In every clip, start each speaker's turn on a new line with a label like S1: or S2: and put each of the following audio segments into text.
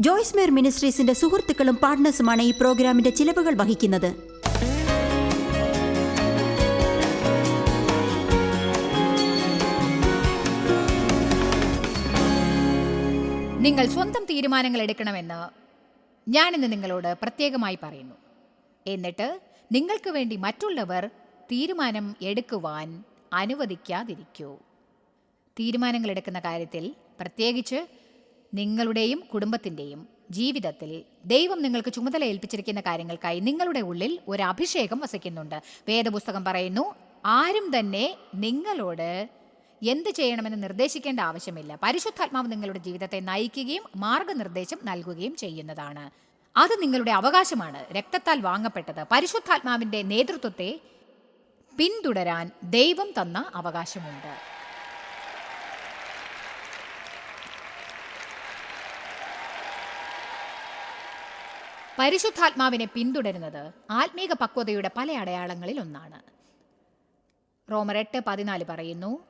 S1: ജോയ്സ് മേർ മിനിസ്ട്രീസിന്റെ സുഹൃത്തുക്കളും പാർട്ട്നേഴ്സുമാണ് ഈ പ്രോഗ്രാമിന്റെ ചിലവുകൾ വഹിക്കുന്നത്.
S2: നിങ്ങൾ സ്വന്തം തീരുമാനങ്ങൾ എടുക്കണമെന്ന് ഞാനിന്ന് നിങ്ങളോട് പ്രത്യേകമായി പറയുന്നു. എന്നിട്ട് നിങ്ങൾക്ക് വേണ്ടി മറ്റുള്ളവർ തീരുമാനം എടുക്കുവാൻ അനുവദിക്കാതിരിക്കൂ. തീരുമാനങ്ങൾ എടുക്കുന്ന കാര്യത്തിൽ പ്രത്യേകിച്ച് നിങ്ങളുടെയും കുടുംബത്തിന്റെയും ജീവിതത്തിൽ ദൈവം നിങ്ങൾക്ക് ചുമതല ഏൽപ്പിച്ചിരിക്കുന്ന കാര്യങ്ങൾക്കായി നിങ്ങളുടെ ഉള്ളിൽ ഒരു അഭിഷേകം വസിക്കുന്നുണ്ട്. വേദപുസ്തകം പറയുന്നു ആരും തന്നെ നിങ്ങളോട് എന്ത് ചെയ്യണമെന്ന് നിർദ്ദേശിക്കേണ്ട ആവശ്യമില്ല. പരിശുദ്ധാത്മാവ് നിങ്ങളുടെ ജീവിതത്തെ നയിക്കുകയും മാർഗനിർദ്ദേശം നൽകുകയും ചെയ്യുന്നതാണ്. അത് നിങ്ങളുടെ അവകാശമാണ്. രക്തത്താൽ വാങ്ങപ്പെട്ടത്. പരിശുദ്ധാത്മാവിന്റെ നേതൃത്വത്തെ പിന്തുടരാൻ ദൈവം തന്ന അവകാശമുണ്ട്. പരിശുദ്ധാത്മാവിനെ പിന്തുടരുന്നത് ആത്മീക പക്വതയുടെ പല അടയാളങ്ങളിൽ ഒന്നാണ്. റോമർ എട്ട് പതിനാല് പറയുന്നു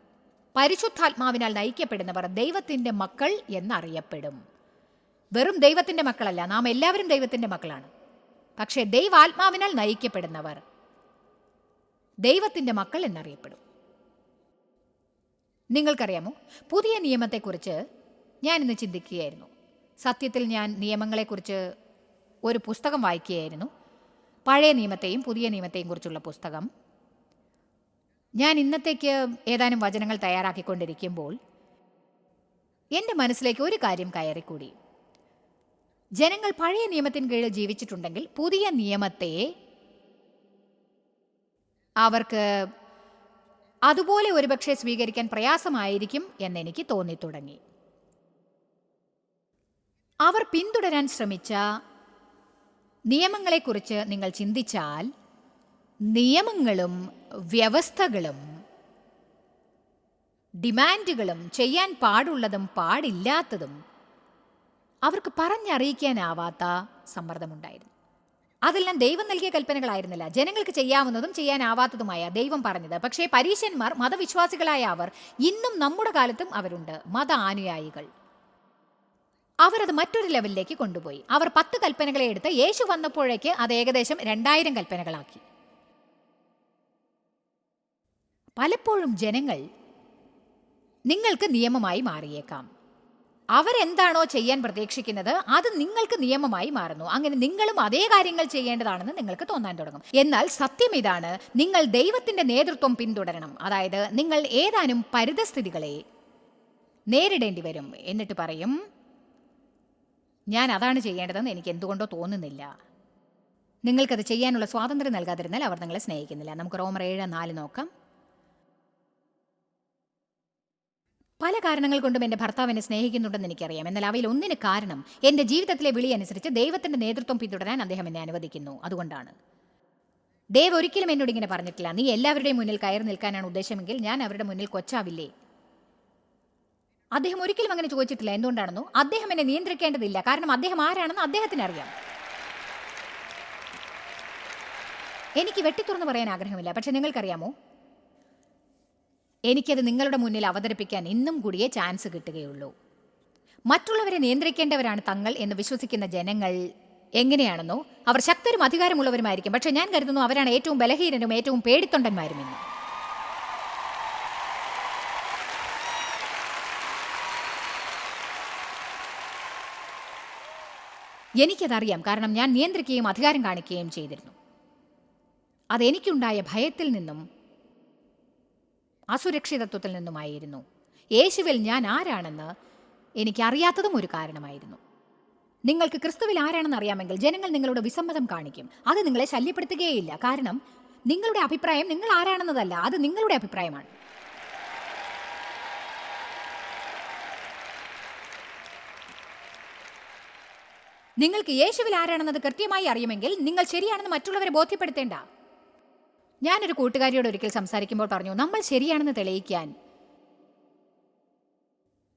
S2: പരിശുദ്ധാത്മാവിനാൽ നയിക്കപ്പെടുന്നവർ ദൈവത്തിന്റെ മക്കൾ എന്നറിയപ്പെടും. വെറും ദൈവത്തിന്റെ മക്കളല്ല നാം എല്ലാവരും ദൈവത്തിന്റെ മക്കളാണ്. പക്ഷേ ദൈവാത്മാവിനാൽ നയിക്കപ്പെടുന്നവർ ദൈവത്തിന്റെ മക്കൾ എന്നറിയപ്പെടും. നിങ്ങൾക്കറിയാമോ പുതിയ നിയമത്തെക്കുറിച്ച് ഞാൻ ഇന്ന് ചിന്തിക്കുകയായിരുന്നു. സത്യത്തിൽ ഞാൻ നിയമങ്ങളെക്കുറിച്ച് ഒരു പുസ്തകം വായിക്കുകയായിരുന്നു. പഴയ നിയമത്തെയും പുതിയ നിയമത്തെയും കുറിച്ചുള്ള പുസ്തകം. ഞാൻ ഇന്നത്തേക്ക് ഏതാനും വചനങ്ങൾ തയ്യാറാക്കിക്കൊണ്ടിരിക്കുമ്പോൾ എന്റെ മനസ്സിലേക്ക് ഒരു കാര്യം കയറിക്കൂടി. ജനങ്ങൾ പഴയ നിയമത്തിന് കീഴിൽ ജീവിച്ചിട്ടുണ്ടെങ്കിൽ പുതിയ നിയമത്തെ അവർക്ക് അതുപോലെ ഒരുപക്ഷെ സ്വീകരിക്കാൻ പ്രയാസമായിരിക്കും എന്നെനിക്ക് തോന്നിത്തുടങ്ങി. അവർ പിന്തുടരാൻ ശ്രമിച്ച നിയമങ്ങളെക്കുറിച്ച് നിങ്ങൾ ചിന്തിച്ചാൽ നിയമങ്ങളും വ്യവസ്ഥകളും ഡിമാൻഡുകളും ചെയ്യാൻ പാടുള്ളതും പാടില്ലാത്തതും അവർക്ക് പറഞ്ഞറിയിക്കാനാവാത്ത സമ്മർദ്ദമുണ്ടായിരുന്നു. അതെല്ലാം ദൈവം നൽകിയ കൽപ്പനകളായിരുന്നില്ല. ജനങ്ങൾക്ക് ചെയ്യാവുന്നതും ചെയ്യാനാവാത്തതുമായ ദൈവം പറഞ്ഞത്. പക്ഷേ പരീശന്മാർ മതവിശ്വാസികളായ അവർ ഇന്നും നമ്മുടെ കാലത്തും അവരുണ്ട്. മത അനുയായികൾ അവരത് മറ്റൊരു ലെവലിലേക്ക് കൊണ്ടുപോയി. അവർ പത്ത് കൽപ്പനകളെ എടുത്ത് യേശു വന്നപ്പോഴേക്ക് അത് ഏകദേശം രണ്ടായിരം കൽപ്പനകളാക്കി. പലപ്പോഴും ജനങ്ങൾ നിങ്ങൾക്ക് നിയമമായി മാറിയേക്കാം. അവരെന്താണോ ചെയ്യാൻ പ്രതീക്ഷിക്കുന്നത് അത് നിങ്ങൾക്ക് നിയമമായി മാറുന്നു. അങ്ങനെ നിങ്ങളും അതേ കാര്യങ്ങൾ ചെയ്യേണ്ടതാണെന്ന് നിങ്ങൾക്ക് തോന്നാൻ തുടങ്ങും. എന്നാൽ സത്യം ഇതാണ് നിങ്ങൾ ദൈവത്തിന്റെ നേതൃത്വം പിന്തുടരണം. അതായത് നിങ്ങൾ ഏതാനും പരിതസ്ഥിതികളെ നേരിടേണ്ടി വരും. എന്നിട്ട് പറയും ഞാൻ അതാണ് ചെയ്യേണ്ടതെന്ന് എനിക്ക് എന്തുകൊണ്ടോ തോന്നുന്നില്ല. നിങ്ങൾക്കത് ചെയ്യാനുള്ള സ്വാതന്ത്ര്യം നൽകാതിരുന്നാൽ അവർ നിങ്ങളെ സ്നേഹിക്കുന്നില്ല. നമുക്ക് റോമർ ഏഴ് നാല് നോക്കാം. പല കാരണങ്ങൾ കൊണ്ടും എന്റെ ഭർത്താവ് എന്നെ സ്നേഹിക്കുന്നുണ്ടെന്ന് എനിക്കറിയാം. എന്നാൽ അവയിൽ ഒന്നിന് കാരണം എന്റെ ജീവിതത്തിലെ വിളി അനുസരിച്ച് ദൈവത്തിന്റെ നേതൃത്വം പിന്തുടരാൻ അദ്ദേഹം എന്നെ അനുവദിക്കുന്നു. അതുകൊണ്ടാണ്. ദേവ് ഒരിക്കലും എന്നോട് ഇങ്ങനെ പറഞ്ഞിട്ടില്ല. നീ എല്ലാവരുടെയും മുന്നിൽ കയറി നിൽക്കാനാണ് ഉദ്ദേശമെങ്കിൽ ഞാൻ അവരുടെ മുന്നിൽ കൊച്ചാവില്ലേ? അദ്ദേഹം ഒരിക്കലും അങ്ങനെ ചോദിച്ചിട്ടില്ല. എന്തുകൊണ്ടാണെന്നോ? അദ്ദേഹം എന്നെ നിയന്ത്രിക്കേണ്ടതില്ല. കാരണം അദ്ദേഹം ആരാണെന്ന് അദ്ദേഹത്തിന് അറിയാം. എനിക്ക് വെട്ടിത്തുറന്ന് പറയാൻ ആഗ്രഹമില്ല. പക്ഷെ നിങ്ങൾക്കറിയാമോ? എനിക്കത് നിങ്ങളുടെ മുന്നിൽ അവതരിപ്പിക്കാൻ ഇന്നും കൂടിയേ ചാൻസ് കിട്ടുകയുള്ളൂ. മറ്റുള്ളവരെ നിയന്ത്രിക്കേണ്ടവരാണ് തങ്ങൾ എന്ന് വിശ്വസിക്കുന്ന ജനങ്ങൾ എങ്ങനെയാണെന്നോ അവർ ശക്തരും അധികാരമുള്ളവരുമായിരിക്കും. പക്ഷെ ഞാൻ കരുതുന്നു അവരാണ് ഏറ്റവും ബലഹീനരും ഏറ്റവും പേടിത്തൊണ്ടന്മാരും എനിക്കതറിയാം. കാരണം ഞാൻ നിയന്ത്രിക്കുകയും അധികാരം കാണിക്കുകയും ചെയ്തിരുന്നു. അതെനിക്കുണ്ടായ ഭയത്തിൽ നിന്നും അസുരക്ഷിതത്വത്തിൽ നിന്നുമായിരുന്നു. യേശുവിൽ ഞാൻ ആരാണെന്ന് എനിക്കറിയാത്തതും ഒരു കാരണമായിരുന്നു. നിങ്ങൾക്ക് ക്രിസ്തുവിൽ ആരാണെന്ന് അറിയാമെങ്കിൽ ജനങ്ങൾ നിങ്ങളോട് വിസമ്മതം കാണിക്കും. അത് നിങ്ങളെ ശല്യപ്പെടുത്തുകയില്ല കാരണം നിങ്ങളുടെ അഭിപ്രായം നിങ്ങൾ ആരാണെന്നതല്ല. അത് നിങ്ങളുടെ അഭിപ്രായമാണ്. നിങ്ങൾക്ക് യേശുവിൽ ആരാണെന്നത് കൃത്യമായി അറിയുമെങ്കിൽ നിങ്ങൾ ശരിയാണെന്ന് മറ്റുള്ളവരെ ബോധ്യപ്പെടുത്തേണ്ട. ഞാനൊരു കൂട്ടുകാരിയോട് ഒരിക്കൽ സംസാരിക്കുമ്പോൾ പറഞ്ഞു നമ്മൾ ശരിയാണെന്ന് തെളിയിക്കാൻ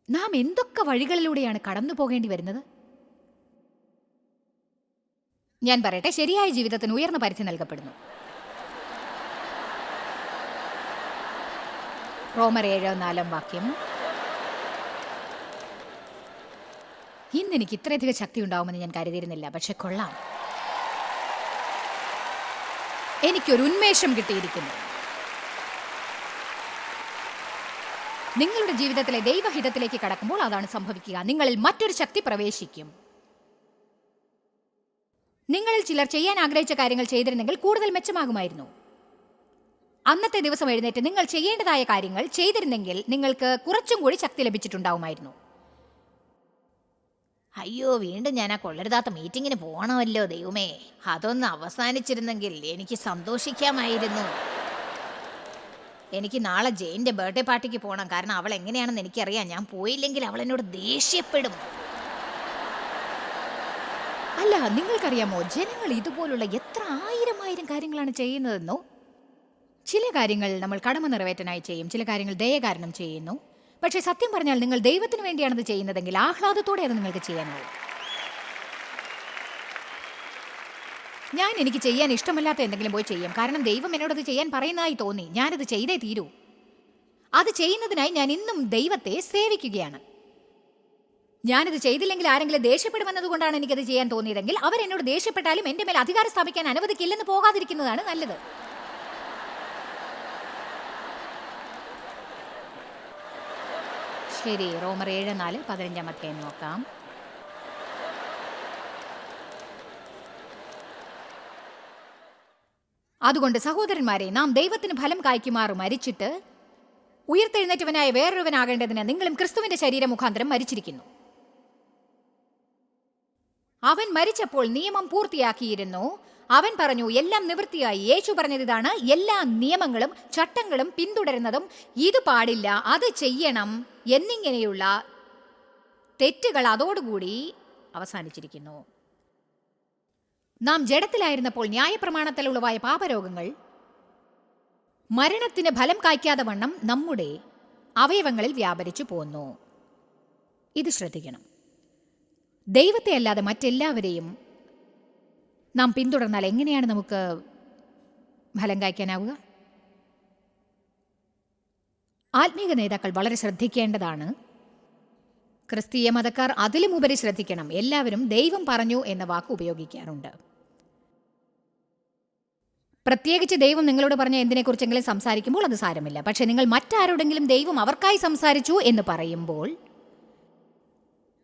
S2: നാം എന്തൊക്കെ വഴികളിലൂടെയാണ് കടന്നു പോകേണ്ടി വരുന്നത്? ഞാൻ പറയട്ടെ ശരിയായ ജീവിതത്തിന് ഉയർന്ന പരിധി നൽകപ്പെടുന്നു. റോമർ ഏഴോ നാലാം വാക്യം. ഇന്ന് എനിക്ക് ഇത്രയധികം ശക്തി ഉണ്ടാവുമെന്ന് ഞാൻ കരുതിയിരുന്നില്ല. പക്ഷെ കൊള്ളാം. എനിക്കൊരു ഉന്മേഷം കിട്ടിയിരിക്കുന്നു. നിങ്ങളുടെ ജീവിതത്തിലെ ദൈവഹിതത്തിലേക്ക് കടക്കുമ്പോൾ അതാണ് സംഭവിക്കുക. നിങ്ങളിൽ മറ്റൊരു ശക്തി പ്രവേശിക്കും. നിങ്ങളിൽ ചിലർ ചെയ്യാൻ ആഗ്രഹിച്ച കാര്യങ്ങൾ ചെയ്തിരുന്നെങ്കിൽ കൂടുതൽ മെച്ചമാകുമായിരുന്നു. അന്നത്തെ ദിവസം എഴുന്നേറ്റ് നിങ്ങൾ ചെയ്യേണ്ടതായ കാര്യങ്ങൾ ചെയ്തിരുന്നെങ്കിൽ നിങ്ങൾക്ക് കുറച്ചും കൂടി ശക്തി ലഭിച്ചിട്ടുണ്ടാവുമായിരുന്നു. അയ്യോ വീണ്ടും ഞാൻ ആ കൊള്ളരുതാത്ത മീറ്റിങ്ങിന് പോകണമല്ലോ ദൈവമേ. അതൊന്ന് അവസാനിച്ചിരുന്നെങ്കിൽ എനിക്ക് സന്തോഷിക്കാമായിരുന്നു. എനിക്ക് നാളെ ജെയിന്റെ ബർത്ത്ഡേ പാർട്ടിക്ക് പോകണം കാരണം അവൾ എങ്ങനെയാണെന്ന് എനിക്കറിയാം. ഞാൻ പോയില്ലെങ്കിൽ അവൾ എന്നോട് ദേഷ്യപ്പെടും. അല്ല നിങ്ങൾക്കറിയാമോ? ജനങ്ങൾ ഇതുപോലുള്ള എത്ര ആയിരം ആയിരം കാര്യങ്ങളാണ് ചെയ്യുന്നതെന്നോ? ചില കാര്യങ്ങൾ നമ്മൾ കടമ നിറവേറ്റാനായി ചെയ്യും. ചില കാര്യങ്ങൾ ദയ കാരണം ചെയ്യുന്നു. പക്ഷേ സത്യം പറഞ്ഞാൽ നിങ്ങൾ ദൈവത്തിന് വേണ്ടിയാണത് ചെയ്യുന്നതെങ്കിൽ ആഹ്ലാദത്തോടെ അത് നിങ്ങൾക്ക് ചെയ്യാനാവും ഞാൻ എനിക്ക് ചെയ്യാൻ ഇഷ്ടമല്ലാത്ത എന്തെങ്കിലും പോയി ചെയ്യാം. കാരണം ദൈവം എന്നോടത് ചെയ്യാൻ പറയുന്നതായി തോന്നി. ഞാനത് ചെയ്തേ തീരൂ. അത് ചെയ്യുന്നതിനായി ഞാൻ ഇന്നും ദൈവത്തെ സേവിക്കുകയാണ്. ഞാനത് ചെയ്തില്ലെങ്കിൽ ആരെങ്കിലും ദേഷ്യപ്പെടുമെന്നതുകൊണ്ടാണ് എനിക്കത് ചെയ്യാൻ തോന്നിയതെങ്കിൽ അവരെന്നോട് ദേഷ്യപ്പെട്ടാലും എന്റെ മേൽ അധികാരം സ്ഥാപിക്കാൻ അനുവദിക്കില്ലെന്ന് പോകാതിരിക്കുന്നതാണ് നല്ലത്. ശരി റോമർ ഏഴ് നാല് പതിനഞ്ചാം അധ്യായം നോക്കാം. അതുകൊണ്ട് സഹോദരന്മാരെ നാം ദൈവത്തിന് ഫലം കായ്ക്കുമാറ് മരിച്ചിട്ട് ഉയർത്തെഴുന്നേറ്റവനായ വേറൊരുവനാകേണ്ടതിന് നിങ്ങളും ക്രിസ്തുവിന്റെ ശരീര മുഖാന്തരം മരിച്ചിരിക്കുന്നു. അവൻ മരിച്ചപ്പോൾ നിയമം പൂർത്തിയാക്കിയിരുന്നു. അവൻ പറഞ്ഞു എല്ലാം നിവൃത്തിയായി. യേശു പറഞ്ഞത് ഇതാണ്. എല്ലാ നിയമങ്ങളും ചട്ടങ്ങളും പിന്തുടരുന്നതും ഇത് പാടില്ല. അത് ചെയ്യണം. എന്നിങ്ങനെയുള്ള തെറ്റുകൾ അതോടുകൂടി അവസാനിച്ചിരിക്കുന്നു. നാം ജഡത്തിലായിരുന്നപ്പോൾ ന്യായപ്രമാണത്തിൽ ഉളവായ പാപരോഗങ്ങൾ മരണത്തിന് ഫലം കായ്ക്കാതെ വണ്ണം നമ്മുടെ അവയവങ്ങളിൽ വ്യാപരിച്ചു പോന്നു. ഇത് ശ്രദ്ധിക്കണം. ദൈവത്തെ അല്ലാതെ മറ്റെല്ലാവരെയും നാം പിന്തുടർന്നാൽ എങ്ങനെയാണ് നമുക്ക് ഫലം കായ്ക്കാനാവുക? ആത്മീക നേതാക്കൾ വളരെ ശ്രദ്ധിക്കേണ്ടതാണ്. ക്രിസ്തീയ മതക്കാർ അതിലും ഉപരി ശ്രദ്ധിക്കണം. എല്ലാവരും ദൈവം പറഞ്ഞു എന്ന വാക്ക് ഉപയോഗിക്കാറുണ്ട്. പ്രത്യേകിച്ച് ദൈവം നിങ്ങളോട് പറഞ്ഞ എന്തിനെക്കുറിച്ചെങ്കിലും സംസാരിക്കുമ്പോൾ അത് സാരമില്ല. പക്ഷെ നിങ്ങൾ മറ്റാരോടെങ്കിലും ദൈവം അവർക്കായി സംസാരിച്ചു എന്ന് പറയുമ്പോൾ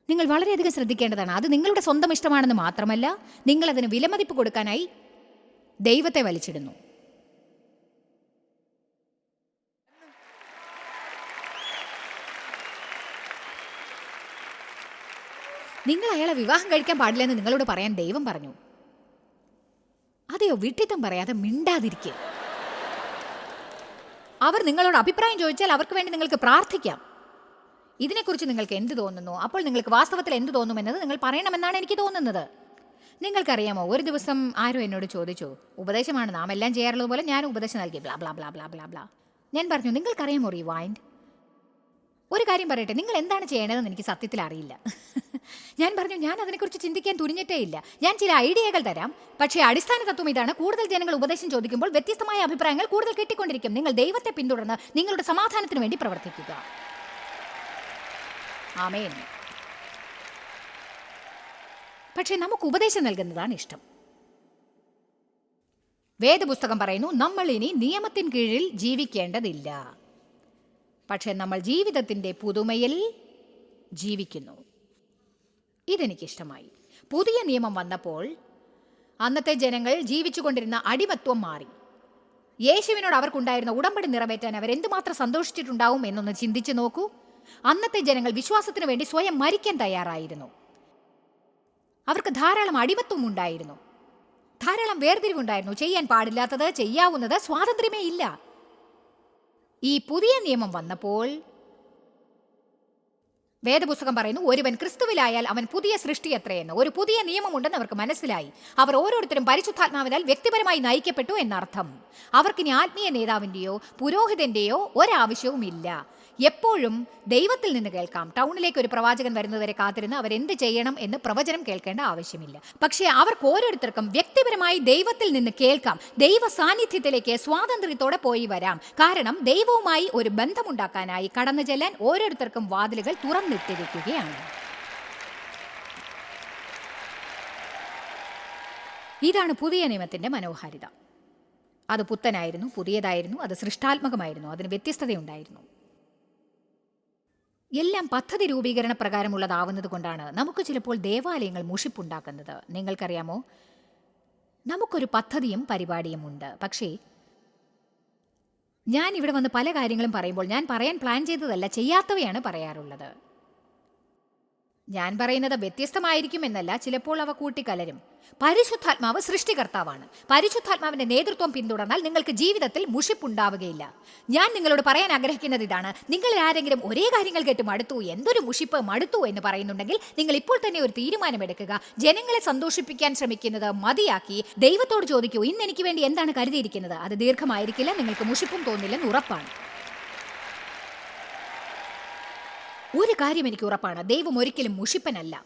S2: നിങ്ങൾ വളരെയധികം ശ്രദ്ധിക്കേണ്ടതാണ്. അത് നിങ്ങളുടെ സ്വന്തം ഇഷ്ടമാണെന്ന് മാത്രമല്ല നിങ്ങൾ അതിന് വിലമതിപ്പ് കൊടുക്കാനായി ദൈവത്തെ വലിച്ചിടുന്നു. നിങ്ങൾ അയാളെ വിവാഹം കഴിക്കാൻ പാടില്ലെന്ന് നിങ്ങളോട് പറയാൻ ദൈവം പറഞ്ഞു. അതെയോ വിട്ടിത്തം പറയാതെ മിണ്ടാതിരിക്കുക. അവർ നിങ്ങളോട് അഭിപ്രായം ചോദിച്ചാൽ അവർക്ക് വേണ്ടി നിങ്ങൾക്ക് പ്രാർത്ഥിക്കാം. ഇതിനെക്കുറിച്ച് നിങ്ങൾക്ക് എന്ത് തോന്നുന്നു? അപ്പോൾ നിങ്ങൾക്ക് വാസ്തവത്തിൽ എന്ത് തോന്നുമെന്നത് നിങ്ങൾ പറയണമെന്നാണ് എനിക്ക് തോന്നുന്നത്. നിങ്ങൾക്കറിയാമോ ഒരു ദിവസം ആരോ എന്നോട് ചോദിച്ചു ഉപദേശമാണ് നാം എല്ലാം ചെയ്യാറുള്ളത് പോലെ ഞാൻ ഉപദേശം നൽകി blah blah blah blah blah blah ഞാൻ പറഞ്ഞു നിങ്ങൾക്കറിയാമോ റിവൈൻഡ് ഒരു കാര്യം പറയട്ടെ നിങ്ങൾ എന്താണ് ചെയ്യേണ്ടതെന്ന് എനിക്ക് സത്യത്തിൽ അറിയില്ല. ഞാൻ പറഞ്ഞു ഞാൻ അതിനെക്കുറിച്ച് ചിന്തിക്കാൻ തുനിഞ്ഞിട്ടേ ഇല്ല. ഞാൻ ചില ഐഡിയകൾ തരാം. പക്ഷേ അടിസ്ഥാന തത്വം ഇതാണ്. കൂടുതൽ ജനങ്ങൾ ഉപദേശം ചോദിക്കുമ്പോൾ വ്യത്യസ്തമായ അഭിപ്രായങ്ങൾ കൂടുതൽ കിട്ടിക്കൊണ്ടിരിക്കും. നിങ്ങൾ ദൈവത്തെ പിന്തുടർന്ന് നിങ്ങളുടെ സമാധാനത്തിന് വേണ്ടി പ്രവർത്തിക്കുക. ആമേൻ. പക്ഷേ നമുക്ക് ഉപദേശം നൽകുന്നതാണ് ഇഷ്ടം. വേദപുസ്തകം പറയുന്നു നമ്മൾ ഇനി നിയമത്തിൻ കീഴിൽ ജീവിക്കേണ്ടതില്ല. പക്ഷേ നമ്മൾ ജീവിതത്തിന്റെ പുതുമയിൽ ജീവിക്കുന്നു. ഇതെനിക്കിഷ്ടമായി. പുതിയ നിയമം വന്നപ്പോൾ അന്നത്തെ ജനങ്ങൾ ജീവിച്ചുകൊണ്ടിരുന്ന അടിമത്വം മാറി. യേശുവിനോട് അവർക്കുണ്ടായിരുന്ന ഉടമ്പടി നിറവേറ്റാൻ അവർ എന്തുമാത്രം സന്തോഷിച്ചിട്ടുണ്ടാവും എന്നൊന്ന് ചിന്തിച്ചു നോക്കൂ. അന്നത്തെ ജനങ്ങൾ വിശ്വാസത്തിന് വേണ്ടി സ്വയം മരിക്കാൻ തയ്യാറായിരുന്നു. അവർക്ക് ധാരാളം അടിമത്വം ഉണ്ടായിരുന്നു. ധാരാളം വേർതിരിവുണ്ടായിരുന്നു. ചെയ്യാൻ പാടില്ലാത്തത് ചെയ്യാവുന്നത് സ്വാതന്ത്ര്യമേ ഇല്ല. ഈ പുതിയ നിയമം വന്നപ്പോൾ വേദപുസ്തകം പറയുന്നു ഒരുവൻ ക്രിസ്തുവിലായാൽ അവൻ പുതിയ സൃഷ്ടി എത്രയെന്ന്. ഒരു പുതിയ നിയമമുണ്ടെന്ന് അവർക്ക് മനസ്സിലായി. അവർ ഓരോരുത്തരും പരിശുദ്ധാത്മാവിനാൽ വ്യക്തിപരമായി നയിക്കപ്പെട്ടു എന്നർത്ഥം. അവർക്കിനി ആത്മീയ നേതാവിന്റെയോ പുരോഹിതന്റെയോ ഒരാവശ്യവും ഇല്ല എപ്പോഴും ദൈവത്തിൽ നിന്ന് കേൾക്കാം. ടൗണിലേക്ക് ഒരു പ്രവാചകൻ വരുന്നതുവരെ കാത്തിരുന്ന് അവരെന്ത് ചെയ്യണം എന്ന് പ്രവചനം കേൾക്കേണ്ട ആവശ്യമില്ല. പക്ഷേ അവർക്ക് ഓരോരുത്തർക്കും വ്യക്തിപരമായി ദൈവത്തിൽ നിന്ന് കേൾക്കാം. ദൈവ സാന്നിധ്യത്തിലേക്ക് സ്വാതന്ത്ര്യത്തോടെ പോയി വരാം. കാരണം ദൈവവുമായി ഒരു ബന്ധമുണ്ടാക്കാനായി കടന്നു ചെല്ലാൻ ഓരോരുത്തർക്കും വാതിലുകൾ തുറന്നിട്ടിരിക്കുകയാണ്. ഇതാണ് പുതിയ നിയമത്തിന്റെ മനോഹാരിത. അത് പുത്തനായിരുന്നു പുതിയതായിരുന്നു അത് സൃഷ്ടാത്മകമായിരുന്നു അതിന് വ്യത്യസ്തതയുണ്ടായിരുന്നു. എല്ലാം പദ്ധതി രൂപീകരണ പ്രകാരമുള്ളതാവുന്നത് കൊണ്ടാണ് നമുക്ക് ചിലപ്പോൾ ദേവാലയങ്ങൾ മുഷിപ്പുണ്ടാക്കുന്നത്. നിങ്ങൾക്കറിയാമോ? നമുക്കൊരു പദ്ധതിയും പരിപാടിയും ഉണ്ട്. പക്ഷേ ഞാൻ ഇവിടെ വന്ന് പല കാര്യങ്ങളും പറയുമ്പോൾ ഞാൻ പറയാൻ പ്ലാൻ ചെയ്തതല്ല ചെയ്യാത്തവയാണ് പറയാറുള്ളത്. ഞാൻ പറയുന്നത് വ്യത്യസ്തമായിരിക്കും എന്നല്ല ചിലപ്പോൾ അവ കൂട്ടിക്കലരും. പരിശുദ്ധാത്മാവ് സൃഷ്ടികർത്താവാണ്. പരിശുദ്ധാത്മാവിന്റെ നേതൃത്വം പിന്തുടർന്നാൽ നിങ്ങൾക്ക് ജീവിതത്തിൽ മുഷിപ്പുണ്ടാവുകയില്ല. ഞാൻ നിങ്ങളോട് പറയാൻ ആഗ്രഹിക്കുന്നത് ഇതാണ്. നിങ്ങൾ ആരെങ്കിലും ഒരേ കാര്യങ്ങൾ കേട്ട് മടുത്തു എന്തൊരു മുഷിപ്പ് മടുത്തു എന്ന് പറയുന്നുണ്ടെങ്കിൽ നിങ്ങൾ ഇപ്പോൾ തന്നെ ഒരു തീരുമാനമെടുക്കുക ജനങ്ങളെ സന്തോഷിപ്പിക്കാൻ ശ്രമിക്കുന്നത് മതിയാക്കി ദൈവത്തോട് ചോദിക്കൂ ഇന്ന് എനിക്ക് വേണ്ടി എന്താണ് കരുതിയിരിക്കുന്നത്? അത് ദീർഘമായിരിക്കില്ല നിങ്ങൾക്ക് മുഷിപ്പും തോന്നില്ലെന്ന് ഉറപ്പാണ്. ഒരു കാര്യം എനിക്ക് ഉറപ്പാണ്. ദൈവം ഒരിക്കലും മുഷിപ്പനല്ല.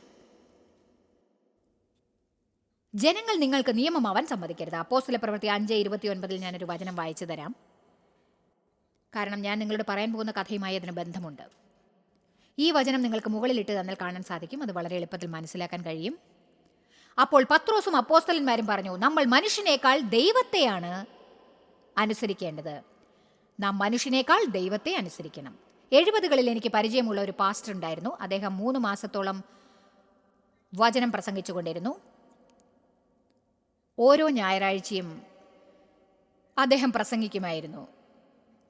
S2: ജനങ്ങൾ നിങ്ങൾക്ക് നിയമമാവാൻ സമ്മതിക്കരുത്. അപ്പോസ്തല പ്രവൃത്തി അഞ്ച് ഇരുപത്തി ഒൻപതിൽ ഞാനൊരു വചനം വായിച്ചു തരാം. കാരണം ഞാൻ നിങ്ങളോട് പറയാൻ പോകുന്ന കഥയുമായി അതിന് ബന്ധമുണ്ട്. ഈ വചനം നിങ്ങൾക്ക് മുകളിലിട്ട് തന്നാൽ കാണാൻ സാധിക്കും. അത് വളരെ എളുപ്പത്തിൽ മനസ്സിലാക്കാൻ കഴിയും. അപ്പോൾ പത്രോസും അപ്പോസ്തലന്മാരും പറഞ്ഞു നമ്മൾ മനുഷ്യനേക്കാൾ ദൈവത്തെയാണ് അനുസരിക്കേണ്ടത്. നാം മനുഷ്യനേക്കാൾ ദൈവത്തെ അനുസരിക്കണം. എഴുപതുകളിൽ എനിക്ക് പരിചയമുള്ള ഒരു പാസ്റ്റർ ഉണ്ടായിരുന്നു. അദ്ദേഹം മൂന്ന് മാസത്തോളം വചനം പ്രസംഗിച്ചുകൊണ്ടിരുന്നു ഓരോ ഞായറാഴ്ചയും അദ്ദേഹം പ്രസംഗിക്കുമായിരുന്നു.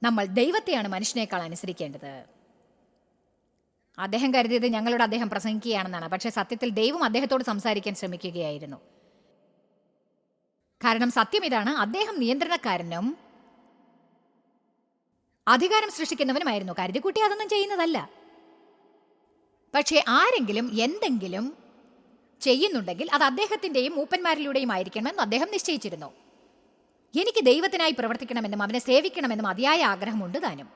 S2: നമ്മൾ ദൈവത്തെയാണ് മനുഷ്യനേക്കാൾ അനുസരിക്കേണ്ടത്. അദ്ദേഹം കരുതിയത് ഞങ്ങളോട് അദ്ദേഹം പ്രസംഗിക്കുകയാണെന്നാണ്. പക്ഷേ സത്യത്തിൽ ദൈവം അദ്ദേഹത്തോട് സംസാരിക്കാൻ ശ്രമിക്കുകയായിരുന്നു. കാരണം സത്യം ഇതാണ് അദ്ദേഹം നിയന്ത്രണക്കാരനും അധികാരം സൃഷ്ടിക്കുന്നവനുമായിരുന്നു. കരുതിക്കുട്ടി അതൊന്നും ചെയ്യുന്നതല്ല. പക്ഷേ ആരെങ്കിലും എന്തെങ്കിലും ചെയ്യുന്നുണ്ടെങ്കിൽ അത് അദ്ദേഹത്തിന്റെയും മൂപ്പന്മാരിലൂടെയും ആയിരിക്കണമെന്ന് അദ്ദേഹം നിശ്ചയിച്ചിരുന്നു. എനിക്ക് ദൈവത്തിനായി പ്രവർത്തിക്കണമെന്നും അവനെ സേവിക്കണമെന്നും അതിയായ ആഗ്രഹമുണ്ട് താനും.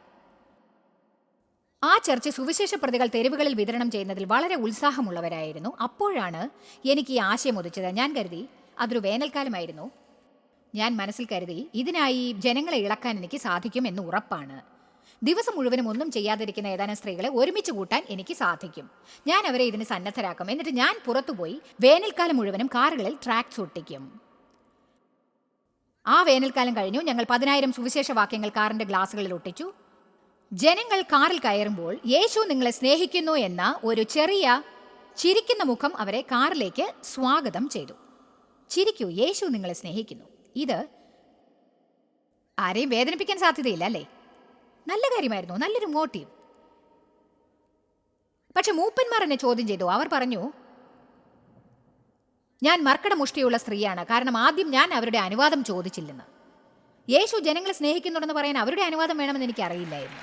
S2: ആ ചർച്ച് സുവിശേഷ പ്രതികൾ തെരുവുകളിൽ വിതരണം ചെയ്യുന്നതിൽ വളരെ ഉത്സാഹമുള്ളവരായിരുന്നു. അപ്പോഴാണ് എനിക്ക് ഈ ആശയം ഉദിച്ചത്. ഞാൻ കരുതി അതൊരു വേനൽക്കാലമായിരുന്നു. ഞാൻ മനസ്സിൽ കരുതി ഇതിനായി ജനങ്ങളെ ഇളക്കാൻ എനിക്ക് സാധിക്കും എന്ന് ഉറപ്പാണ്. ദിവസം മുഴുവനും ഒന്നും ചെയ്യാതിരിക്കുന്ന ഏതാനും സ്ത്രീകളെ ഒരുമിച്ച് കൂട്ടാൻ എനിക്ക് സാധിക്കും. ഞാൻ അവരെ ഇതിന് സന്നദ്ധരാക്കും. എന്നിട്ട് ഞാൻ പുറത്തുപോയി വേനൽക്കാലം മുഴുവനും കാറുകളിൽ ട്രാക്സ് ഒട്ടിക്കും. ആ വേനൽക്കാലം കഴിഞ്ഞു. ഞങ്ങൾ പതിനായിരം സുവിശേഷ വാക്യങ്ങൾ കാറിന്റെ ഗ്ലാസുകളിൽ ഒട്ടിച്ചു. ജനങ്ങൾ കാറിൽ കയറുമ്പോൾ യേശു നിങ്ങളെ സ്നേഹിക്കുന്നു എന്ന ഒരു ചെറിയ ചിരിക്കുന്ന മുഖം അവരെ കാറിലേക്ക് സ്വാഗതം ചെയ്തു. ചിരിക്കൂ യേശു നിങ്ങളെ സ്നേഹിക്കുന്നു. ഇത് ആരെയും വേദനിപ്പിക്കാൻ സാധ്യതയില്ല അല്ലേ? നല്ല കാര്യമായിരുന്നു നല്ലൊരു മോട്ടീവ്. പക്ഷെ മൂപ്പന്മാർ എന്നെ ചോദ്യം ചെയ്തു. അവർ പറഞ്ഞു ഞാൻ മർക്കട മുഷ്ടിയുള്ള സ്ത്രീയാണ്. കാരണം ആദ്യം ഞാൻ അവരുടെ അനുവാദം ചോദിച്ചില്ലെന്ന്. യേശു ജനങ്ങളെ സ്നേഹിക്കുന്നുണ്ടെന്ന് പറയാൻ അവരുടെ അനുവാദം വേണമെന്ന് എനിക്ക് അറിയില്ലായിരുന്നു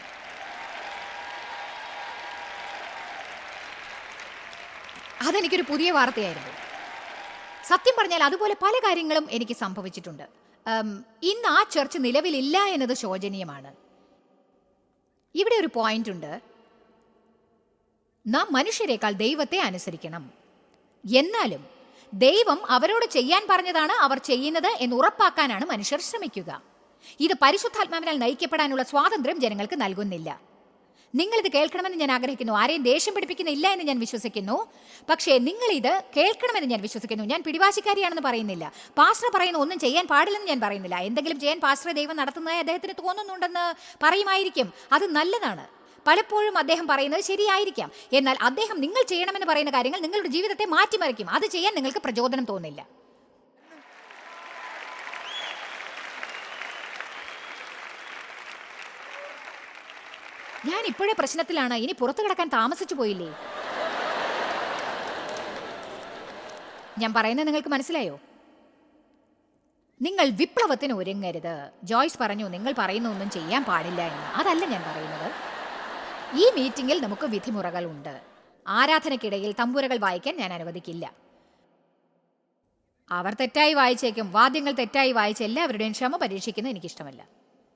S2: അതെനിക്കൊരു പുതിയ വാർത്തയായിരുന്നു. സത്യം പറഞ്ഞാൽ അതുപോലെ പല കാര്യങ്ങളും എനിക്ക് സംഭവിച്ചിട്ടുണ്ട്. ഇന്ന് ആ ചർച്ച് നിലവിലില്ല എന്നത് ശോചനീയമാണ്. ഇവിടെ ഒരു പോയിന്റ് ഉണ്ട്. നാം മനുഷ്യരെക്കാൾ ദൈവത്തെ അനുസരിക്കണം. എന്നാലും ദൈവം അവരോട് ചെയ്യാൻ പറഞ്ഞതാണ് അവർ ചെയ്യുന്നത് എന്ന് ഉറപ്പാക്കാനാണ് മനുഷ്യർ ശ്രമിക്കുക. ഇത് പരിശുദ്ധാത്മാവിനാൽ നയിക്കപ്പെടാനുള്ള സ്വാതന്ത്ര്യം ജനങ്ങൾക്ക് നൽകുന്നില്ല. നിങ്ങളിത് കേൾക്കണമെന്ന് ഞാൻ ആഗ്രഹിക്കുന്നു. ആരെയും ദേഷ്യം പിടിപ്പിക്കുന്നില്ല എന്ന് ഞാൻ വിശ്വസിക്കുന്നു. പക്ഷേ നിങ്ങളിത് കേൾക്കണമെന്ന് ഞാൻ വിശ്വസിക്കുന്നു. ഞാൻ പിടിവാശിക്കാരിയാണെന്ന് പറയുന്നില്ല. പാസ്റ്റർ പറയുന്ന ഒന്നും ചെയ്യാൻ പാടില്ലെന്ന് ഞാൻ പറയുന്നില്ല. എന്തെങ്കിലും ചെയ്യാൻ പാസ്റ്റർ ദൈവം നടത്തുന്നതായി അദ്ദേഹത്തിന് തോന്നുന്നുണ്ടെന്ന് പറയുമായിരിക്കും. അത് നല്ലതാണ്. പലപ്പോഴും അദ്ദേഹം പറയുന്നത് ശരിയായിരിക്കാം. എന്നാൽ അദ്ദേഹം നിങ്ങൾ ചെയ്യണമെന്ന് പറയുന്ന കാര്യങ്ങൾ നിങ്ങളുടെ ജീവിതത്തെ മാറ്റിമറിക്കും. അത് ചെയ്യാൻ നിങ്ങൾക്ക് പ്രചോദനം തോന്നില്ല. ഞാൻ ഇപ്പോഴേ പ്രശ്നത്തിലാണ്. ഇനി പുറത്തു കിടക്കാൻ താമസിച്ചു പോയില്ലേ? ഞാൻ പറയുന്നത് നിങ്ങൾക്ക് മനസ്സിലായോ? നിങ്ങൾ വിപ്ലവത്തിന് ഒരുങ്ങരുത്. ജോയ്സ് പറഞ്ഞു നിങ്ങൾ പറയുന്ന ഒന്നും ചെയ്യാൻ പാടില്ല എന്ന്. അതല്ല ഞാൻ പറയുന്നത്. ഈ മീറ്റിംഗിൽ നമുക്ക് വിധിമുറകൾ ഉണ്ട് ആരാധനയ്ക്കിടയിൽ തമ്പുരകൾ വായിക്കാൻ ഞാൻ അനുവദിക്കില്ല. അവർ തെറ്റായി വായിച്ചേക്കും. വാദ്യങ്ങൾ തെറ്റായി വായിച്ച എല്ലാവരുടെയും ക്ഷമ പരീക്ഷിക്കുന്നത് എനിക്കിഷ്ടമല്ല.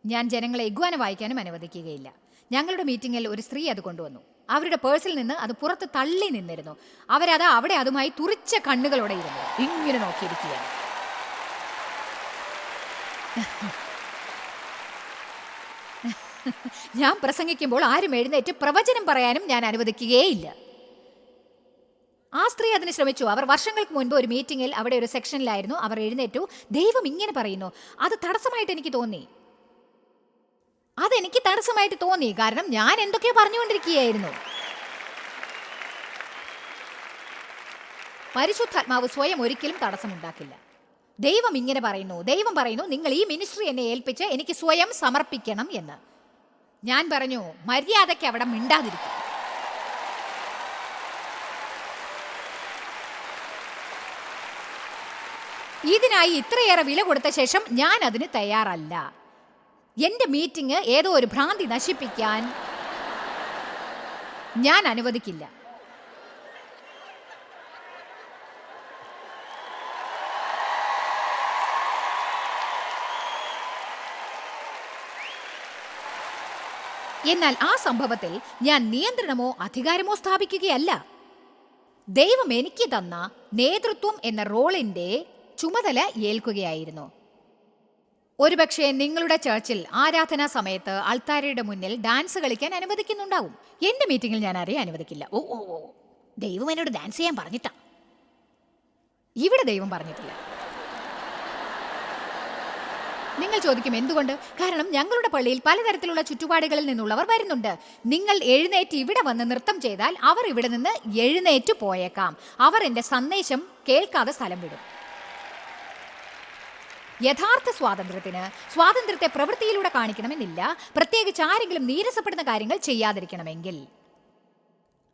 S2: ഞാൻ ജനങ്ങളെ ഇഗ്വാന വായിക്കാനും അനുവദിക്കുകയില്ല. ഞങ്ങളുടെ മീറ്റിംഗിൽ ഒരു സ്ത്രീ അത് കൊണ്ടുവന്നു. അവരുടെ പേഴ്സിൽ നിന്ന് അത് പുറത്ത് തള്ളി നിന്നിരുന്നു. അവരത് അവിടെ അതുമായി തുറിച്ച കണ്ണുകളോടെ ഇരുന്നു. ഇങ്ങനെ നോക്കിയിരിക്കുകയാണ്. ഞാൻ പ്രസംഗിക്കുമ്പോൾ ആരും എഴുന്നേറ്റ് പ്രവചനം പറയാനും ഞാൻ അനുവദിക്കുകയേയില്ല. ആ സ്ത്രീ അതിന് ശ്രമിച്ചു. അവർ വർഷങ്ങൾക്ക് മുൻപ് ഒരു മീറ്റിംഗിൽ അവിടെ ഒരു സെക്ഷനിലായിരുന്നു. അവർ എഴുന്നേറ്റു. ദൈവം ഇങ്ങനെ പറയുന്നു. അത് തടസ്സമായിട്ട് എനിക്ക് തോന്നി. അതെനിക്ക് തടസ്സമായിട്ട് തോന്നി. കാരണം ഞാൻ എന്തൊക്കെയോ പറഞ്ഞുകൊണ്ടിരിക്കുകയായിരുന്നു. പരിശുദ്ധാത്മാവ് സ്വയം ഒരിക്കലും തടസ്സമുണ്ടാക്കില്ല. ദൈവം ഇങ്ങനെ പറയുന്നു ദൈവം പറയുന്നു നിങ്ങൾ ഈ മിനിസ്ട്രി എന്നെ ഏൽപ്പിച്ച് എനിക്ക് സ്വയം സമർപ്പിക്കണം എന്ന്. ഞാൻ പറഞ്ഞു മര്യാദയ്ക്ക് അവിടെ മിണ്ടാതിരിക്കും. ഇതിനായി ഇത്രയേറെ വില കൊടുത്ത ശേഷം ഞാൻ അതിന് തയ്യാറല്ല. എന്റെ മീറ്റിംഗ് ഏതോ ഒരു ഭ്രാന്തി നശിപ്പിക്കാൻ ഞാൻ അനുവദിക്കില്ല. എന്നാൽ ആ സംഭവത്തിൽ ഞാൻ നിയന്ത്രണമോ അധികാരമോ സ്ഥാപിക്കുകയല്ല. ദൈവം എനിക്ക് തന്ന നേതൃത്വം എന്ന റോളിന്റെ ചുമതല ഏൽക്കുകയായിരുന്നു. ഒരുപക്ഷെ നിങ്ങളുടെ ചർച്ചിൽ ആരാധനാ സമയത്ത് അൾത്താരയുടെ മുന്നിൽ ഡാൻസ് കളിക്കാൻ അനുവദിക്കുന്നുണ്ടാവും. എന്റെ മീറ്റിംഗിൽ ഞാൻ അറിയാൻ അനുവദിക്കില്ല. ഓ ഓ ഓ. ദൈവം എന്നോട് ഡാൻസ് ചെയ്യാൻ പറഞ്ഞിട്ടാ. ഇവിടെ ദൈവം പറഞ്ഞിട്ടില്ല. നിങ്ങൾ ചോദിക്കും എന്തുകൊണ്ട്? കാരണം ഞങ്ങളുടെ പള്ളിയിൽ പലതരത്തിലുള്ള ചുറ്റുപാടുകളിൽ നിന്നുള്ളവർ വരുന്നുണ്ട്. നിങ്ങൾ എഴുന്നേറ്റ് ഇവിടെ വന്ന് നൃത്തം ചെയ്താൽ അവർ ഇവിടെ നിന്ന് എഴുന്നേറ്റ് പോയേക്കാം. അവർ എന്റെ സന്ദേശം കേൾക്കാതെ സ്ഥലം വിടും. യഥാർത്ഥ സ്വാതന്ത്ര്യത്തിന് സ്വാതന്ത്ര്യത്തെ പ്രവൃത്തിയിലൂടെ കാണിക്കണമെന്നില്ല. പ്രത്യേകിച്ച് ആരെങ്കിലും നീരസപ്പെടുന്ന കാര്യങ്ങൾ ചെയ്യാതിരിക്കണമെങ്കിൽ.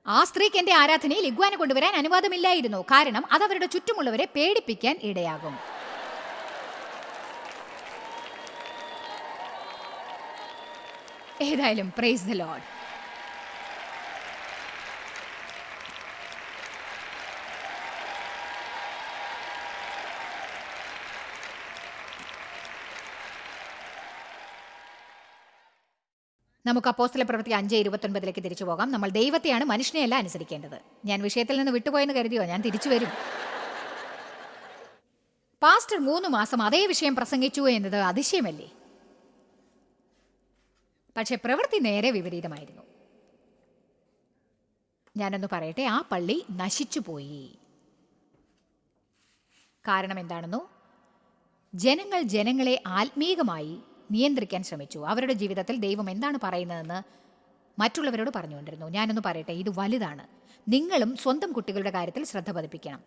S2: ആ സ്ത്രീക്ക് എന്റെ ആരാധനയിൽ ഇഗ്വാന കൊണ്ടുവരാൻ അനുവാദമില്ലായിരുന്നു. കാരണം അത് അവരുടെ ചുറ്റുമുള്ളവരെ പേടിപ്പിക്കാൻ ഇടയാകും. ഏതായാലും പ്രൈസ് ദ ലോഡ് നമുക്ക് അപ്പോസ്തല പ്രവൃത്തി അഞ്ച് ഇരുപത്തൊൻപതിലേക്ക് തിരിച്ചു പോകാം. നമ്മൾ ദൈവത്തെയാണ് മനുഷ്യനെയല്ല അനുസരിക്കേണ്ടത്. ഞാൻ വിഷയത്തിൽ നിന്ന് വിട്ടുപോയെന്ന് കരുതിയോ? ഞാൻ തിരിച്ചു വരും. പാസ്റ്റർ മൂന്ന് മാസം അതേ വിഷയം പ്രസംഗിച്ചു എന്നത് അതിശയമല്ലേ? പക്ഷെ പ്രവൃത്തി നേരെ വിപരീതമായിരുന്നു. ഞാനൊന്ന് പറയട്ടെ ആ പള്ളി നശിച്ചുപോയി കാരണം എന്താണെന്നോ? ജനങ്ങൾ ജനങ്ങളെ ആത്മീകമായി നിയന്ത്രിക്കാൻ ശ്രമിച്ചു. അവരുടെ ജീവിതത്തിൽ ദൈവം എന്താണ് പറയുന്നതെന്ന് മറ്റുള്ളവരോട് പറഞ്ഞുകൊണ്ടിരുന്നു. ഞാനൊന്ന് പറയട്ടെ ഇത് വലുതാണ്. നിങ്ങളും സ്വന്തം കുട്ടികളുടെ കാര്യത്തിൽ ശ്രദ്ധ പതിപ്പിക്കണം.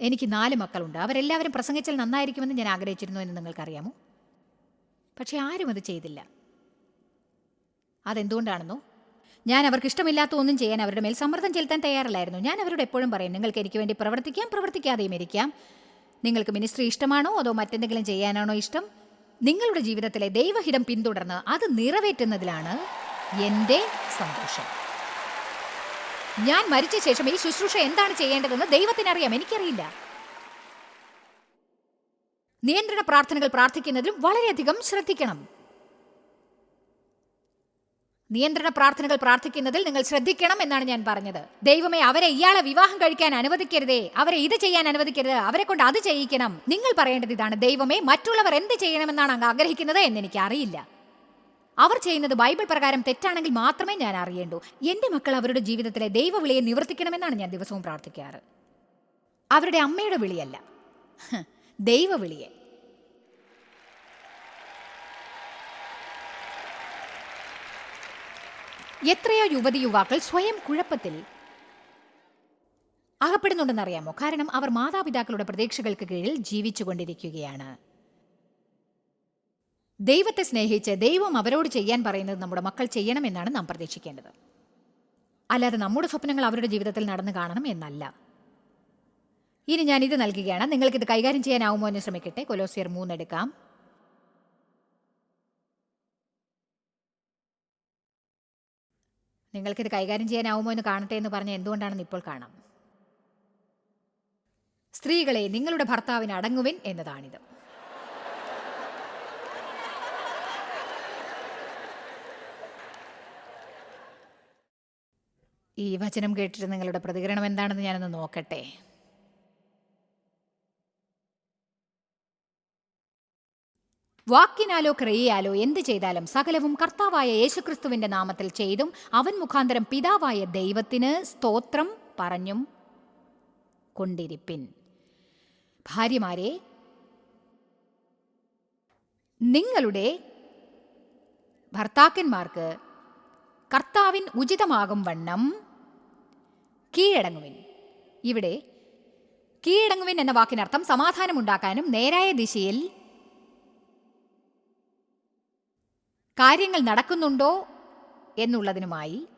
S2: എനിക്ക് നാല് മക്കളുണ്ട്. അവരെല്ലാവരും പ്രസംഗിച്ചാൽ നന്നായിരിക്കുമെന്ന് ഞാൻ ആഗ്രഹിച്ചിരുന്നു എന്ന് നിങ്ങൾക്കറിയാമോ? പക്ഷേ ആരും അത് ചെയ്തില്ല. അതെന്തുകൊണ്ടാണെന്നോ? ഞാൻ അവർക്ക് ഇഷ്ടമില്ലാത്ത ഒന്നും ചെയ്യാൻ അവരുടെ മേൽ സമ്മർദ്ദം ചെലുത്താൻ തയ്യാറല്ലായിരുന്നു. ഞാൻ അവരോട് എപ്പോഴും പറയും നിങ്ങൾക്ക് എനിക്ക് വേണ്ടി പ്രവർത്തിക്കാം പ്രവർത്തിക്കാതെയും ഇരിക്കാം. നിങ്ങൾക്ക് മിനിസ്ട്രി ഇഷ്ടമാണോ അതോ മറ്റെന്തെങ്കിലും ചെയ്യാനാണോ ഇഷ്ടം? നിങ്ങളുടെ ജീവിതത്തിലെ ദൈവഹിതം പിന്തുടർന്ന് അത് നിറവേറ്റുന്നതിലാണ് എന്റെ സന്തോഷം. ഞാൻ മരിച്ച ശേഷം ഈ ശുശ്രൂഷ എന്താണ് ചെയ്യേണ്ടതെന്ന് ദൈവത്തിനറിയാം. എനിക്കറിയില്ല. നിയന്ത്രണ പ്രാർത്ഥനകൾ പ്രാർത്ഥിക്കുന്നതിലും വളരെയധികം ശ്രദ്ധിക്കണം. നിയന്ത്രണ പ്രാർത്ഥനകൾ പ്രാർത്ഥിക്കുന്നതിൽ നിങ്ങൾ ശ്രദ്ധിക്കണം എന്നാണ് ഞാൻ പറഞ്ഞത്. ദൈവമേ അവരെ ഇയാളെ വിവാഹം കഴിക്കാൻ അനുവദിക്കരുതേ. അവരെ ഇത് ചെയ്യാൻ അനുവദിക്കരുത്. അവരെ കൊണ്ട് അത് ചെയ്യിക്കണം. നിങ്ങൾ പറയേണ്ടത് ഇതാണ്. ദൈവമേ മറ്റുള്ളവർ എന്ത് ചെയ്യണമെന്നാണ് അങ്ങ് ആഗ്രഹിക്കുന്നത് എന്ന് എനിക്ക് അറിയില്ല. അവർ ചെയ്യുന്നത് ബൈബിൾ പ്രകാരം തെറ്റാണെങ്കിൽ മാത്രമേ ഞാൻ അറിയേണ്ടൂ. എന്റെ മക്കൾ അവരുടെ ജീവിതത്തിലെ ദൈവവിളിയെ നിവർത്തിക്കണമെന്നാണ് ഞാൻ ദിവസവും പ്രാർത്ഥിക്കാറ്. അവരുടെ അമ്മയുടെ വിളിയല്ല. ദൈവ ദൈവവിളിയെ. എത്രയോ യുവതി യുവാക്കൾ സ്വയം കുഴപ്പത്തിൽ അകപ്പെടുന്നുണ്ടെന്നറിയാമോ? കാരണം അവർ മാതാപിതാക്കളുടെ പ്രതീക്ഷകൾക്ക് കീഴിൽ ജീവിച്ചുകൊണ്ടിരിക്കുകയാണ്. ദൈവത്തെ സ്നേഹിച്ച് ദൈവം അവരോട് ചെയ്യാൻ പറയുന്നത് നമ്മുടെ മക്കൾ ചെയ്യണമെന്നാണ് നാം പ്രതീക്ഷിക്കേണ്ടത്. അല്ലാതെ നമ്മുടെ സ്വപ്നങ്ങൾ അവരുടെ ജീവിതത്തിൽ നടന്നു കാണണം എന്നല്ല. ഇനി ഞാൻ ഇത് നൽകുകയാണ്. നിങ്ങൾക്കിത് കൈകാര്യം ചെയ്യാനാവുമോ എന്ന് ശ്രമിക്കട്ടെ. കൊലോസിയർ മൂന്നെടുക്കാം നിങ്ങൾക്കിത് കൈകാര്യം ചെയ്യാനാവുമോ എന്ന് കാണട്ടെ എന്ന് പറഞ്ഞ എന്തുകൊണ്ടാണെന്ന് ഇപ്പോൾ കാണാം. സ്ത്രീകളെ നിങ്ങളുടെ ഭർത്താവിന് അടങ്ങുവിൻ എന്നതാണിത്. ഈ വചനം കേട്ടിട്ട് നിങ്ങളുടെ പ്രതികരണം എന്താണെന്ന് ഞാനൊന്ന് നോക്കട്ടെ. വാക്കിനാലോ ക്രിയയാലോ എന്ത് ചെയ്താലും സകലവും കർത്താവായ യേശുക്രിസ്തുവിന്റെ നാമത്തിൽ ചെയ്തും അവൻ മുഖാന്തരം പിതാവായ ദൈവത്തിന് സ്തോത്രം പറഞ്ഞും കൊണ്ടിരിപ്പിൻ. ഭാര്യമാരെ നിങ്ങളുടെ ഭർത്താക്കന്മാർക്ക് കർത്താവിൻ ഉചിതമാകും വണ്ണം കീഴടങ്ങുവിൻ. ഇവിടെ കീഴടങ്ങുവിൻ എന്ന വാക്കിനർത്ഥം സമാധാനമുണ്ടാക്കാനും നേരായ ദിശയിൽ കാര്യങ്ങൾ നടക്കുന്നുണ്ടോ എന്നുള്ളതിനുമായി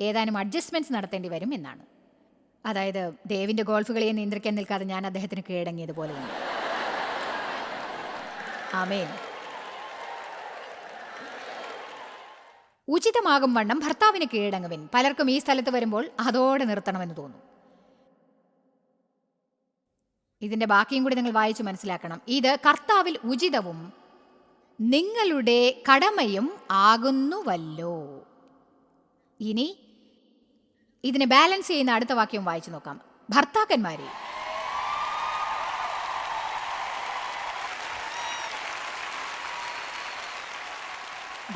S2: ഏതാനും അഡ്ജസ്റ്റ്മെന്റ്സ് നടത്തേണ്ടി വരും എന്നാണ്. അതായത് ദേവിന്റെ ഗോൾഫ് കളിയെ നിയന്ത്രിക്കാൻ നിൽക്കാതെ ഞാൻ അദ്ദേഹത്തിന് കീഴടങ്ങിയതുപോലെ തന്നെ. ഉചിതമാകും വണ്ണം ഭർത്താവിന് കീഴടങ്ങുവിൻ. പലർക്കും ഈ സ്ഥലത്ത് വരുമ്പോൾ അതോടെ നിർത്തണമെന്ന് തോന്നുന്നു ഇതിന്റെ ബാക്കിയും കൂടി നിങ്ങൾ വായിച്ചു മനസ്സിലാക്കണം. ഇത് കർത്താവിൽ ഉചിതവും നിങ്ങളുടെ കടമയും ആകുന്നുവല്ലോ. ഇനി ഇതിനെ ബാലൻസ് ചെയ്യുന്ന അടുത്ത വാക്യം വായിച്ചു നോക്കാം. ഭർത്താക്കന്മാരെ.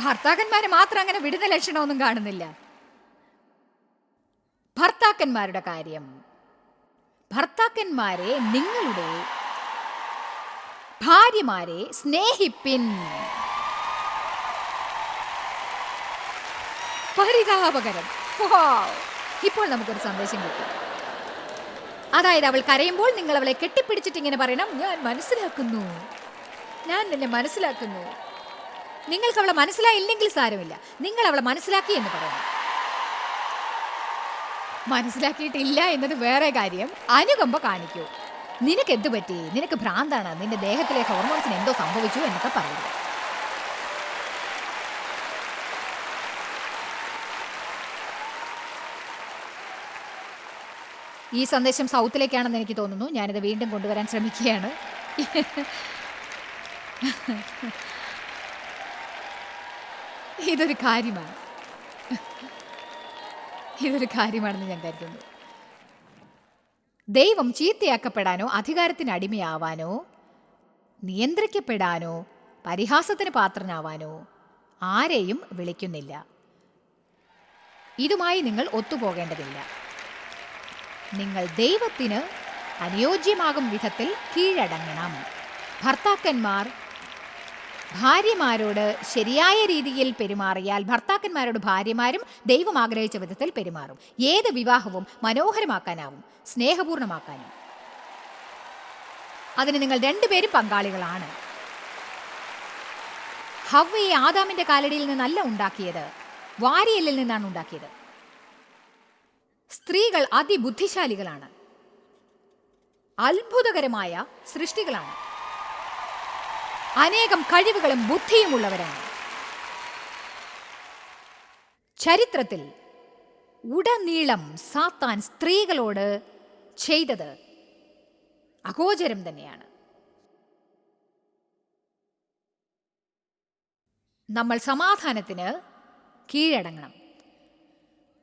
S2: ഭർത്താക്കന്മാരെ മാത്രം അങ്ങനെ വിടുന്ന ലക്ഷണമൊന്നും കാണുന്നില്ല. ഭർത്താക്കന്മാരുടെ കാര്യം. ഭർത്താക്കന്മാരെ നിങ്ങളുടെ ഭാര്യമാരെ സ്നേഹിപ്പിൻ. പരിതാപകരം! ഇപ്പോൾ നമുക്കൊരു സന്ദേശം കിട്ടും. അതായത് അവൾ കരയുമ്പോൾ നിങ്ങൾ അവളെ കെട്ടിപ്പിടിച്ചിട്ട് ഇങ്ങനെ പറയണം ഞാൻ മനസ്സിലാക്കുന്നു. ഞാൻ നിന്നെ മനസ്സിലാക്കുന്നു. നിങ്ങൾക്ക് അവളെ മനസ്സിലായില്ലെങ്കിൽ സാരമില്ല. നിങ്ങൾ അവളെ മനസ്സിലാക്കി എന്ന് പറയണം. മനസ്സിലാക്കിയിട്ടില്ല എന്നത് വേറെ കാര്യം. അനുകമ്പ കാണിക്കൂ. നിനക്ക് എന്ത് പറ്റി? നിനക്ക് ഭ്രാന്താണ്. നിന്റെ ദേഹത്തിലെ ഹോർമോൺസിന് എന്തോ സംഭവിച്ചു എന്നൊക്കെ പറയുന്നു. ഈ സന്ദേശം സൗത്തിലേക്കാണെന്ന് എനിക്ക് തോന്നുന്നു. ഞാനിത് വീണ്ടും കൊണ്ടുവരാൻ ശ്രമിക്കുകയാണ്. ഇതൊരു കാര്യമാണ്. ഇതൊരു കാര്യമാണെന്ന് ഞാൻ കരുതുന്നു. ദൈവം ചീത്തയാക്കപ്പെടാനോ അധികാരത്തിന് അടിമയാവാനോ നിയന്ത്രിക്കപ്പെടാനോ പരിഹാസത്തിന് പാത്രനാവാനോ ആരെയും വിളിക്കുന്നില്ല. ഇതുമായി നിങ്ങൾ ഒത്തുപോകേണ്ടതില്ല. നിങ്ങൾ ദൈവത്തിന് അനുയോജ്യമാകും വിധത്തിൽ കീഴടങ്ങണം. ഭർത്താക്കന്മാർ ഭാര്യമാരോട് ശരിയായ രീതിയിൽ പെരുമാറിയാൽ ഭർത്താക്കന്മാരോട് ഭാര്യമാരും ദൈവം ആഗ്രഹിച്ച വിധത്തിൽ പെരുമാറും. ഏത് വിവാഹവും മനോഹരമാക്കാനാവും സ്നേഹപൂർണമാക്കാനും അതിന് നിങ്ങൾ രണ്ടുപേരും പങ്കാളികളാണ്. ഹവ്വയെ ആദാമിന്റെ കാലടിയിൽ നിന്നല്ല ഉണ്ടാക്കിയത് വാരിയലിൽ നിന്നാണ് ഉണ്ടാക്കിയത്. സ്ത്രീകൾ അതിബുദ്ധിശാലികളാണ്. അത്ഭുതകരമായ സൃഷ്ടികളാണ്. അനേകം കഴിവുകളും ബുദ്ധിയുമുള്ളവരാണ് ചരിത്രത്തിൽ ഉടനീളം സാത്താൻ സ്ത്രീകളോട് ചെയ്തത് അഗോചരം തന്നെയാണ്. നമ്മൾ സമാധാനത്തിന് കീഴടങ്ങണം.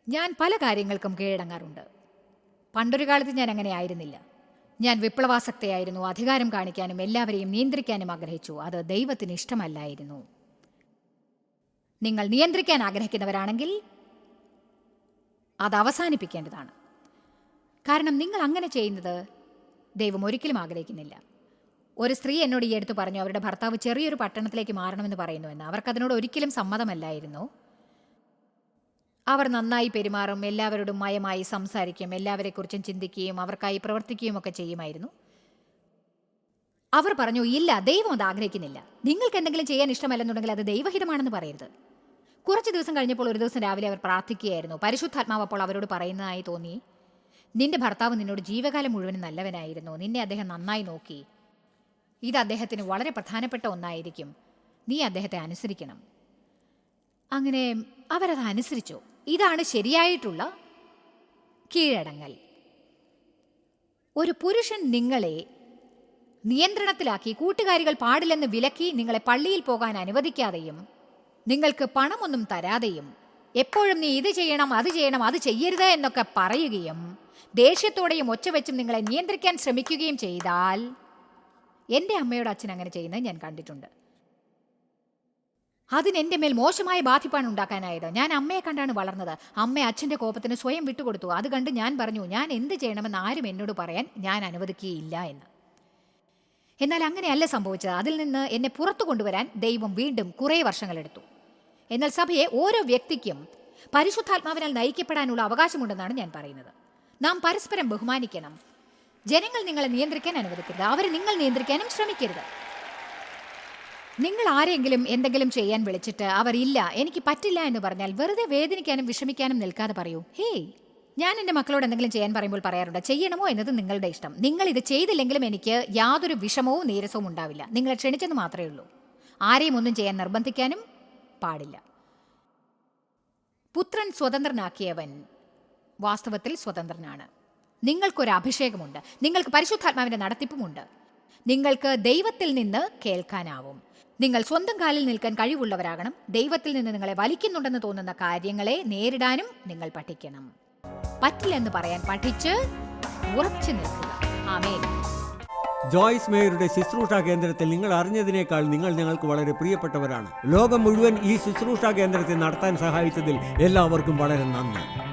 S2: ഞാൻ പല കാര്യങ്ങൾക്കും കീഴടങ്ങാറുണ്ട്. പണ്ടൊരു കാലത്ത് ഞാൻ അങ്ങനെ ആയിരുന്നില്ല. ഞാൻ വിപ്ലവാസക്തയായിരുന്നു. അധികാരം കാണിക്കാനും എല്ലാവരെയും നിയന്ത്രിക്കാനും ആഗ്രഹിച്ചു. അത് ദൈവത്തിന് ഇഷ്ടമല്ലായിരുന്നു. നിങ്ങൾ നിയന്ത്രിക്കാൻ ആഗ്രഹിക്കുന്നവരാണെങ്കിൽ അത് അവസാനിപ്പിക്കേണ്ടതാണ്. കാരണം നിങ്ങൾ അങ്ങനെ ചെയ്യുന്നത് ദൈവം ഒരിക്കലും ആഗ്രഹിക്കുന്നില്ല. ഒരു സ്ത്രീ എന്നോട് ഈ എടുത്ത് പറഞ്ഞു അവരുടെ ഭർത്താവ് ചെറിയൊരു പട്ടണത്തിലേക്ക് മാറണമെന്ന് പറയുന്നുവെന്ന് അവർക്കതിനോട് ഒരിക്കലും സമ്മതമല്ലായിരുന്നു. അവർ നന്നായി പെരുമാറും എല്ലാവരോടും മയമായി സംസാരിക്കും എല്ലാവരെക്കുറിച്ചും ചിന്തിക്കുകയും അവർക്കായി പ്രവർത്തിക്കുകയും ഒക്കെ ചെയ്യുമായിരുന്നു. അവർ പറഞ്ഞു ഇല്ല ദൈവം അത് ആഗ്രഹിക്കുന്നില്ല. നിങ്ങൾക്ക് എന്തെങ്കിലും ചെയ്യാൻ ഇഷ്ടമല്ലെന്നുണ്ടെങ്കിൽ അത് ദൈവഹിതമാണെന്ന് പറയരുത്. കുറച്ച് ദിവസം കഴിഞ്ഞപ്പോൾ ഒരു ദിവസം രാവിലെ അവർ പ്രാർത്ഥിക്കുകയായിരുന്നു. പരിശുദ്ധാത്മാവ് അപ്പോൾ അവരോട് പറയുന്നതായി തോന്നി നിന്റെ ഭർത്താവ് നിന്നോട് ജീവകാലം മുഴുവൻ നല്ലവനായിരുന്നു. നിന്നെ അദ്ദേഹം നന്നായി നോക്കി. ഇത് അദ്ദേഹത്തിന് വളരെ പ്രധാനപ്പെട്ട ഒന്നായിരിക്കും. നീ അദ്ദേഹത്തെ അനുസരിക്കണം. അങ്ങനെ അവരത് അനുസരിച്ചു ഇതാണ് ശരിയായിട്ടുള്ള കീഴടങ്ങൽ. ഒരു പുരുഷൻ നിങ്ങളെ നിയന്ത്രണത്തിലാക്കി കൂട്ടുകാരികൾ പാടില്ലെന്ന് വിലക്കി നിങ്ങളെ പള്ളിയിൽ പോകാൻ അനുവദിക്കാതെയും നിങ്ങൾക്ക് പണമൊന്നും തരാതെയും എപ്പോഴും നീ ഇത് ചെയ്യണം അത് ചെയ്യണം അത് ചെയ്യരുത് എന്നൊക്കെ പറയുകയും ദേഷ്യത്തോടെയും ഒച്ചവെച്ചും നിങ്ങളെ നിയന്ത്രിക്കാൻ ശ്രമിക്കുകയും ചെയ്താൽ എന്റെ അമ്മയുടെ അച്ഛൻ അങ്ങനെ ചെയ്യുന്നത് ഞാൻ കണ്ടിട്ടുണ്ട്. അതിന് എന്റെ മേൽ മോശമായ ബാധിപ്പാണ് ഉണ്ടാക്കാനായത്. ഞാൻ അമ്മയെ കണ്ടാണ് വളർന്നത്. അമ്മ അച്ഛന്റെ കോപത്തിന് സ്വയം വിട്ടുകൊടുത്തു. അത് കണ്ട് ഞാൻ പറഞ്ഞു ഞാൻ എന്ത് ചെയ്യണമെന്ന് ആരും എന്നോട് പറയാൻ ഞാൻ അനുവദിക്കുകയില്ല എന്ന്. എന്നാൽ അങ്ങനെയല്ല സംഭവിച്ചത്. അതിൽ നിന്ന് എന്നെ പുറത്തു കൊണ്ടുവരാൻ ദൈവം വീണ്ടും കുറേ വർഷങ്ങളെടുത്തു. എന്നാൽ സഭയെ ഓരോ വ്യക്തിക്കും പരിശുദ്ധാത്മാവിനാൽ നയിക്കപ്പെടാനുള്ള അവകാശമുണ്ടെന്നാണ് ഞാൻ പറയുന്നത്. നാം പരസ്പരം ബഹുമാനിക്കണം. ജനങ്ങൾ നിങ്ങളെ നിയന്ത്രിക്കാൻ അനുവദിക്കരുത്. അവരെ നിങ്ങൾ നിയന്ത്രിക്കാനും ശ്രമിക്കരുത്. നിങ്ങൾ ആരെങ്കിലും എന്തെങ്കിലും ചെയ്യാൻ വിളിച്ചിട്ട് അവർ ഇല്ല എനിക്ക് പറ്റില്ല എന്ന് പറഞ്ഞാൽ വെറുതെ വേദനിക്കാനും വിഷമിക്കാനും നിൽക്കാതെ പറയൂ. ഹേയ് ഞാൻ എന്റെ മക്കളോട് എന്തെങ്കിലും ചെയ്യാൻ പറയുമ്പോൾ പറയാറുണ്ട്. ചെയ്യണമോ എന്നത് നിങ്ങളുടെ ഇഷ്ടം. നിങ്ങൾ ഇത് ചെയ്തില്ലെങ്കിലും എനിക്ക് യാതൊരു വിഷമവും നീരസവും ഉണ്ടാവില്ല. നിങ്ങളെ ക്ഷണിച്ചെന്ന് മാത്രമേ ഉള്ളൂ. ആരെയും ഒന്നും ചെയ്യാൻ നിർബന്ധിക്കാനും പാടില്ല. പുത്രൻ സ്വതന്ത്രനാക്കിയവൻ വാസ്തവത്തിൽ സ്വതന്ത്രനാണ്. നിങ്ങൾക്കൊരു അഭിഷേകമുണ്ട്. നിങ്ങൾക്ക് പരിശുദ്ധാത്മാവിന്റെ നടത്തിപ്പുമുണ്ട്. നിങ്ങൾക്ക് ദൈവത്തിൽ നിന്ന് കേൾക്കാനാവും. നിങ്ങൾ സ്വന്തം കാലിൽ നിൽക്കാൻ കഴിവുള്ളവരാകണം. ദൈവത്തിൽ നിന്ന് നിങ്ങളെ വലിക്കുന്നുണ്ടെന്ന് തോന്നുന്ന കാര്യങ്ങളെ നേരിടാനും നിങ്ങൾ പഠിക്കണം. പറ്റില്ലെന്ന് പറയാൻ പഠിച്ച് ഉറച്ചു നിൽക്കുക. ആമേൻ.
S3: ജോയ്സ് മേയറുടെ ശുശ്രൂഷ കേന്ദ്രത്തിൽ നിങ്ങൾ അറിഞ്ഞതിനേക്കാൾ നിങ്ങൾ ഞങ്ങൾക്ക് വളരെ പ്രിയപ്പെട്ടവരാണ്. ലോകം മുഴുവൻ ഈ ശുശ്രൂഷ കേന്ദ്രത്തെ നടത്താൻ സഹായിച്ചതിൽ എല്ലാവർക്കും വളരെ നന്ദി.